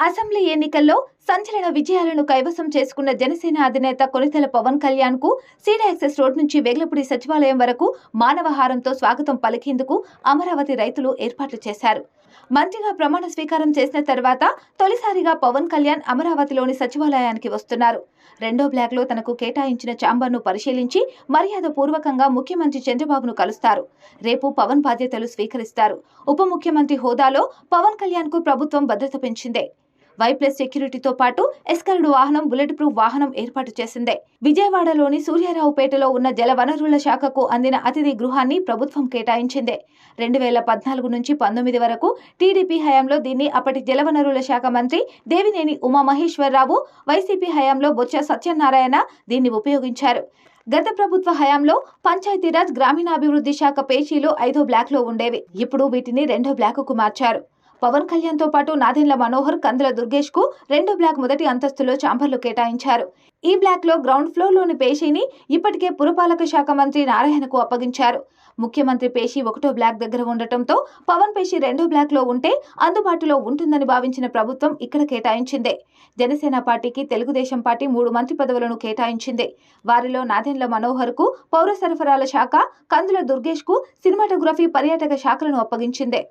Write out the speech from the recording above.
Assembly ఎన్నికల్లో సంచలన విజయాలను కైవసం చేసుకున్న జనసేన అధినేత కొనితెల పవన్ కళ్యాణ్కు సీడ్ యాక్సెస్ రోడ్ నుంచి వేగలపూడి సచివాలయం వరకు మానవహారంతో స్వాగతం పలికేందుకు అమరావతి రైతులు ఏర్పాట్లు చేశారు. మంత్రిగా ప్రమాణ స్వీకారం చేసిన తర్వాత తొలిసారిగా పవన్ కళ్యాణ్ అమరావతిలోని సచివాలయానికి వస్తున్నారు. రెండో బ్లాక్లో తనకు కేటాయించిన ఛాంబర్ను పరిశీలించి మర్యాద పూర్వకంగా ముఖ్యమంత్రి చంద్రబాబును కలుస్తారు. రేపు పవన్ బాధ్యతలు స్వీకరిస్తారు. ఉప ముఖ్యమంత్రి హోదాలో పవన్ కళ్యాణ్కు ప్రభుత్వం భద్రత పెంచిందే. వై ప్లస్ సెక్యూరిటీతో పాటు ఎస్కర్డ్ వాహనం బుల్లెట్ ప్రూఫ్ వాహనం ఏర్పాటు చేసిందే. విజయవాడలోని సూర్యారావుపేటలో ఉన్న జలవనరుల శాఖకు అందిన అతిథి గృహాన్ని ప్రభుత్వం కేటాయించింది. రెండు వేల పద్నాలుగు నుంచి పంతొమ్మిది వరకు టీడీపీ హయాంలో దీన్ని అప్పటి జలవనరుల శాఖ మంత్రి దేవినేని ఉమామహేశ్వరరావు వైసీపీ హయాంలో బొత్స సత్యనారాయణ దీన్ని ఉపయోగించారు. గత ప్రభుత్వ హయాంలో పంచాయతీరాజ్ గ్రామీణాభివృద్ధి శాఖ పేజీలు ఐదో బ్లాక్లో ఉండేవి. ఇప్పుడు వీటిని రెండో బ్లాక్కు మార్చారు. పవన్ కళ్యాణ్తో పాటు నాదెండ్ల మనోహర్ కందుల దుర్గేష్కు రెండో బ్లాక్ మొదటి అంతస్తులో చాంబర్లు కేటాయించారు. ఈ బ్లాక్లో గ్రౌండ్ ఫ్లోర్లోని పేషీని ఇప్పటికే పురపాలక శాఖ మంత్రి నారాయణకు అప్పగించారు. ముఖ్యమంత్రి పేషి ఒకటో బ్లాక్ దగ్గర ఉండటంతో పవన్ పేషి రెండో బ్లాక్లో ఉంటే అందుబాటులో ఉంటుందని భావించిన ప్రభుత్వం ఇక్కడ కేటాయించిందే. జనసేన పార్టీకి తెలుగుదేశం పార్టీ మూడు మంత్రి పదవులను కేటాయించింది. వారిలో నాదెండ్ల మనోహర్కు పౌర సరఫరాల శాఖ కందుల దుర్గేష్కు సినిమాటోగ్రఫీ పర్యాటక శాఖలను అప్పగించిందే.